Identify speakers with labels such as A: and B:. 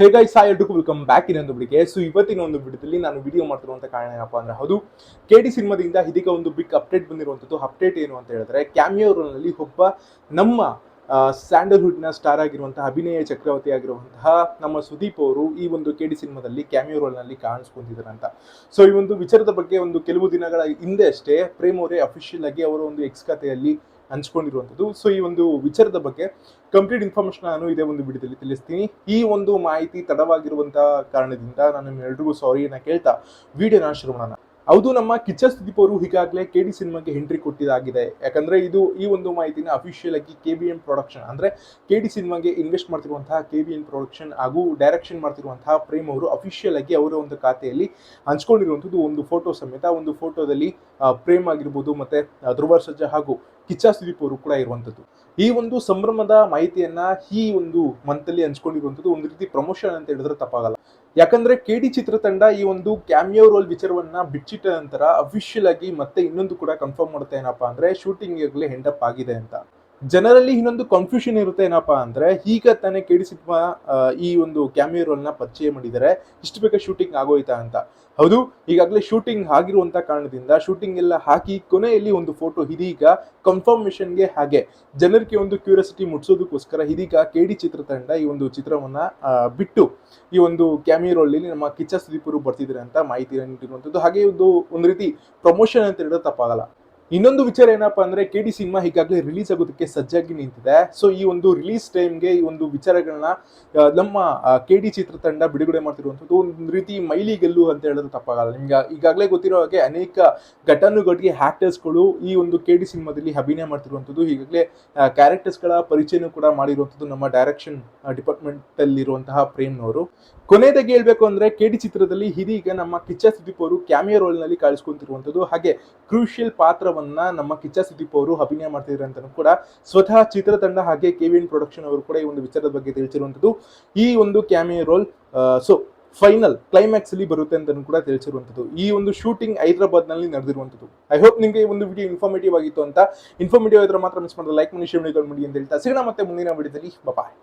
A: ಹೇಗಾಗಿ ಸಾ ಎಲ್ರಿಗೂ welcome back ಇನ್ನೊಂದು ಬಿಡಿಗೆ ಸೊ ಇವತ್ತಿನ ಒಂದು ಬಿಡದಲ್ಲಿ ನಾನು ವಿಡಿಯೋ ಮಾಡ್ತಿರುವಂತ ಕಾರಣ ಏನಪ್ಪಾ ಅಂದ್ರೆ ಹೌದು ಕೆ ಡಿ ಸಿನಿಮಾದಿಂದ ಇದೀಗ ಒಂದು ಬಿಗ್ ಅಪ್ಡೇಟ್ ಬಂದಿರುವಂಥದ್ದು ಅಪ್ಡೇಟ್ ಏನು ಅಂತ ಹೇಳಿದ್ರೆ ಕ್ಯಾಮಿಯೋ ರೋಲ್ನಲ್ಲಿ ಒಬ್ಬ ನಮ್ಮ ಸ್ಯಾಂಡಲ್ವುಡ್ನ ಸ್ಟಾರ್ ಆಗಿರುವಂತಹ ಅಭಿನಯ ಚಕ್ರವರ್ತಿ ಆಗಿರುವಂತಹ ನಮ್ಮ ಸುದೀಪ್ ಅವರು ಈ ಒಂದು ಕೆ ಡಿ ಸಿನಿಮಾದಲ್ಲಿ ಕ್ಯಾಮಿಯೋ ರೋಲ್ನಲ್ಲಿ ಕಾಣಿಸ್ಕೊಂಡಿದ್ದಾರೆ ಅಂತ ಸೊ ಈ ಒಂದು ವಿಚಾರದ ಬಗ್ಗೆ ಒಂದು ಕೆಲವು ದಿನಗಳ ಹಿಂದೆ ಅಷ್ಟೇ, ಪ್ರೇಮ್ ಅವರೇ ಅಫಿಷಿಯಲ್ ಆಗಿ ಅವರ ಒಂದು ಎಕ್ಸ್ ಖಾತೆಯಲ್ಲಿ ಹಂಚ್ಕೊಂಡಿರುವಂಥದ್ದು. ಸೊ ಈ ಒಂದು ವಿಚಾರದ ಬಗ್ಗೆ ಕಂಪ್ಲೀಟ್ ಇನ್ಫಾರ್ಮೇಶನ್ ನಾನು ಇದೇ ಒಂದು ವಿಡಿಯೋದಲ್ಲಿ ತಿಳಿಸ್ತೀನಿ. ಈ ಒಂದು ಮಾಹಿತಿ ತಡವಾಗಿರುವಂತಹ ಕಾರಣದಿಂದ ನಾನು ನಿಮ್ಮೆಲ್ರಿಗೂ ಸಾರಿಯನ್ನು ಕೇಳ್ತಾ, ವಿಡಿಯೋನ ಶುರು ಮಾಡೋಣ. ಹೌದು, ನಮ್ಮ ಕಿಚ್ಚ ಸುದೀಪ್ ಅವರು ಈಗಾಗಲೇ ಕೆ ಡಿ ಸಿನಿಮಾಗೆ ಎಂಟ್ರಿ ಕೊಟ್ಟಿದ್ದಾಗಿದೆ. ಯಾಕಂದ್ರೆ ಇದು ಈ ಒಂದು ಮಾಹಿತಿನ ಅಫಿಷಿಯಲ್ ಆಗಿ ಕೆ ಬಿ ಎನ್ ಪ್ರೊಡಕ್ಷನ್ ಅಂದ್ರೆ ಕೆ ಡಿ ಸಿನಿಮಾಗೆ ಇನ್ವೆಸ್ಟ್ ಮಾಡ್ತಿರುವಂತಹ ಕೆ ಬಿ ಎನ್ ಪ್ರೊಡಕ್ಷನ್ ಹಾಗೂ ಡೈರೆಕ್ಷನ್ ಮಾಡ್ತಿರುವಂತಹ ಪ್ರೇಮ್ ಅವರು ಅಫಿಷಿಯಲ್ ಆಗಿ ಅವರ ಒಂದು ಖಾತೆಯಲ್ಲಿ ಹಂಚ್ಕೊಂಡಿರುವಂಥದ್ದು ಒಂದು ಫೋಟೋ ಸಮೇತ. ಒಂದು ಫೋಟೋದಲ್ಲಿ ಪ್ರೇಮ್ ಆಗಿರ್ಬೋದು ಮತ್ತೆ ಧ್ರುವ ಸರ್ಜಾ ಹಾಗೂ ಕಿಚ್ಚ ಸುದೀಪ್ ಅವರು ಕೂಡ ಇರುವಂಥದ್ದು. ಈ ಒಂದು ಸಂಭ್ರಮದ ಮಾಹಿತಿಯನ್ನ ಈ ಒಂದು ಮಂತಲ್ಲಿ ಹಂಚ್ಕೊಂಡಿರುವಂಥದ್ದು ಒಂದು ರೀತಿ ಪ್ರಮೋಷನ್ ಅಂತ ಹೇಳಿದ್ರೆ ತಪ್ಪಾಗಲ್ಲ. ಯಾಕಂದ್ರೆ ಕೆ ಡಿ ಚಿತ್ರತಂಡ ಈ ಒಂದು ಕ್ಯಾಮಿಯೋ ರೋಲ್ ವಿಚಾರವನ್ನ ಬಿಚ್ಚಿಟ್ಟ ನಂತರ ಅಫಿಷಿಯಲ್ ಆಗಿ ಮತ್ತೆ ಇನ್ನೊಂದು ಕೂಡ ಕನ್ಫರ್ಮ್ ಮಾಡುತ್ತೆ ಏನಪ್ಪಾ ಅಂದ್ರೆ ಶೂಟಿಂಗ್ ಈಗಾಗಲೇ ಹೆಂಡಪ್ ಆಗಿದೆ ಅಂತ. ಜನರಲ್ಲಿ ಇನ್ನೊಂದು ಕನ್ಫ್ಯೂಷನ್ ಇರುತ್ತೆ ಏನಪ್ಪಾ ಅಂದ್ರೆ, ಈಗ ತಾನೇ ಕೆ ಡಿ ಸಿನಿಮಾ ಈ ಒಂದು ಕ್ಯಾಮಿಯೋ ರೋಲ್ನ ಪರಿಚಯ ಮಾಡಿದ್ದಾರೆ. ಇಷ್ಟು ಬೇಗ ಶೂಟಿಂಗ್ ಆಗೋಯ್ತಾ ಅಂತ. ಹೌದು, ಈಗಾಗಲೇ ಶೂಟಿಂಗ್ ಆಗಿರುವಂತ ಕಾರಣದಿಂದ ಶೂಟಿಂಗ್ ಎಲ್ಲ ಹಾಕಿ ಕೊನೆಯಲ್ಲಿ ಒಂದು ಫೋಟೋ ಇದೀಗ ಕನ್ಫರ್ಮೇಶನ್ಗೆ ಹಾಗೆ. ಜನರಿಗೆ ಒಂದು ಕ್ಯೂರಿಯಾಸಿಟಿ ಮುಟ್ಸೋದಕ್ಕೋಸ್ಕರ ಇದೀಗ ಕೆ ಡಿ ಚಿತ್ರತಂಡ ಈ ಒಂದು ಚಿತ್ರವನ್ನ ಬಿಟ್ಟು ಈ ಒಂದು ಕ್ಯಾಮಿಯೋ ರೋಲ್ ನಮ್ಮ ಕಿಚ್ಚ ಸುದೀಪರು ಬರ್ತಿದ್ದಾರೆ ಅಂತ ಮಾಹಿತಿ ನೀಡಿರುವಂಥದ್ದು ಹಾಗೆ ಒಂದು ಒಂದು ರೀತಿ ಪ್ರಮೋಷನ್ ಅಂತ ಹೇಳಿದ್ರೆ ತಪ್ಪಾಗಲ್ಲ. ಇನ್ನೊಂದು ವಿಚಾರ ಏನಪ್ಪಾ ಅಂದ್ರೆ ಕೆ ಡಿ ಸಿನಿಮಾ ಈಗಾಗಲೇ ರಿಲೀಸ್ ಆಗೋದಕ್ಕೆ ಸಜ್ಜಾಗಿ ನಿಂತಿದೆ. ಸೊ ಈ ಒಂದು ರಿಲೀಸ್ ಟೈಮ್ಗೆ ಈ ಒಂದು ವಿಚಾರಗಳನ್ನ ನಮ್ಮ ಕೆ ಡಿ ಚಿತ್ರತಂಡ ಬಿಡುಗಡೆ ಮಾಡ್ತಿರುವಂಥದ್ದು ಒಂದು ರೀತಿ ಮೈಲಿಗೆಲ್ಲು ಅಂತ ಹೇಳಿದ್ರೆ ತಪ್ಪಾಗಲ್ಲ. ನಿಮ್ಗೆ ಈಗಾಗಲೇ ಗೊತ್ತಿರೋ ಹಾಗೆ ಅನೇಕ ಘಟಾನುಘಟಿ ಆಕ್ಟರ್ಸ್ಗಳು ಈ ಒಂದು ಕೆ ಡಿ ಸಿನಿಮಾದಲ್ಲಿ ಅಭಿನಯ ಮಾಡ್ತಿರುವಂಥದ್ದು. ಈಗಾಗಲೇ ಕ್ಯಾರೆಕ್ಟರ್ಸ್ಗಳ ಪರಿಚಯನೂ ಕೂಡ ಮಾಡಿರುವಂಥದ್ದು ನಮ್ಮ ಡೈರೆಕ್ಷನ್ ಡಿಪಾರ್ಟ್ಮೆಂಟ್ ಅಲ್ಲಿರುವಂತಹ ಪ್ರೇಮ್ನವರು ಕೊನೆಯದಾಗಿ ಹೇಳ್ಬೇಕು ಅಂದ್ರೆ ಕೆ ಡಿ ಚಿತ್ರದಲ್ಲಿ ಇದೀಗ ನಮ್ಮ ಕಿಚ್ಚ ಸುದೀಪ್ ಅವರು ಕ್ಯಾಮಿಯಾ ರೋಲ್ನಲ್ಲಿ ಕಾಣಿಸ್ಕೊಂತಿರುವಂಥದ್ದು. ಹಾಗೆ ಕ್ರೂಷಿಯಲ್ ಪಾತ್ರವನ್ನ ನಮ್ಮ ಕಿಚ್ಚ ಸುದೀಪ್ ಅವರು ಅಭಿನಯ ಮಾಡ್ತಿದ್ದಾರೆ ಅಂತ ಕೂಡ ಸ್ವತಃ ಚಿತ್ರತಂಡ ಹಾಗೆ ಕೆವಿನ್ ಪ್ರೊಡಕ್ಷನ್ ಅವರು ಕೂಡ ಈ ಒಂದು ವಿಚಾರದ ಬಗ್ಗೆ ತಿಳಿಸಿರುವಂಥದ್ದು ಈ ಒಂದು cameo role so final climax ಅಲ್ಲಿ ಬರುತ್ತೆ ಅಂತ ಕೂಡ ತಿಳಿಸಿರುವಂಥದ್ದು ಈ ಒಂದು ಶೂಟಿಂಗ್ ಹೈದರಾಬಾದ್ನಲ್ಲಿ ನಡೆದಿರುವಂತದ್ದು. ಐ ಹೋಪ್ ನಿಮಗೆ ಒಂದು ವಿಡಿಯೋ ಇನ್ಫಾರ್ಮೇಟಿವ್ ಆಗಿತ್ತು ಅಂತ. ಇನ್ಫಾರ್ಮೇಟಿವ್ ಆದ್ರೆ ಮಾತ್ರ ಮಿಸ್ ಮಾಡಿದ್ರೆ ಲೈಕ್ ಮನಿ ಶೇರ್ ಮಾಡಿ ಅಂತ ಹೇಳ್ತಾ ಸಿಗೋಣ ಮತ್ತೆ ಮುಂದಿನ ವಿಡಿಯೋದಲ್ಲಿ ಬಾಯ್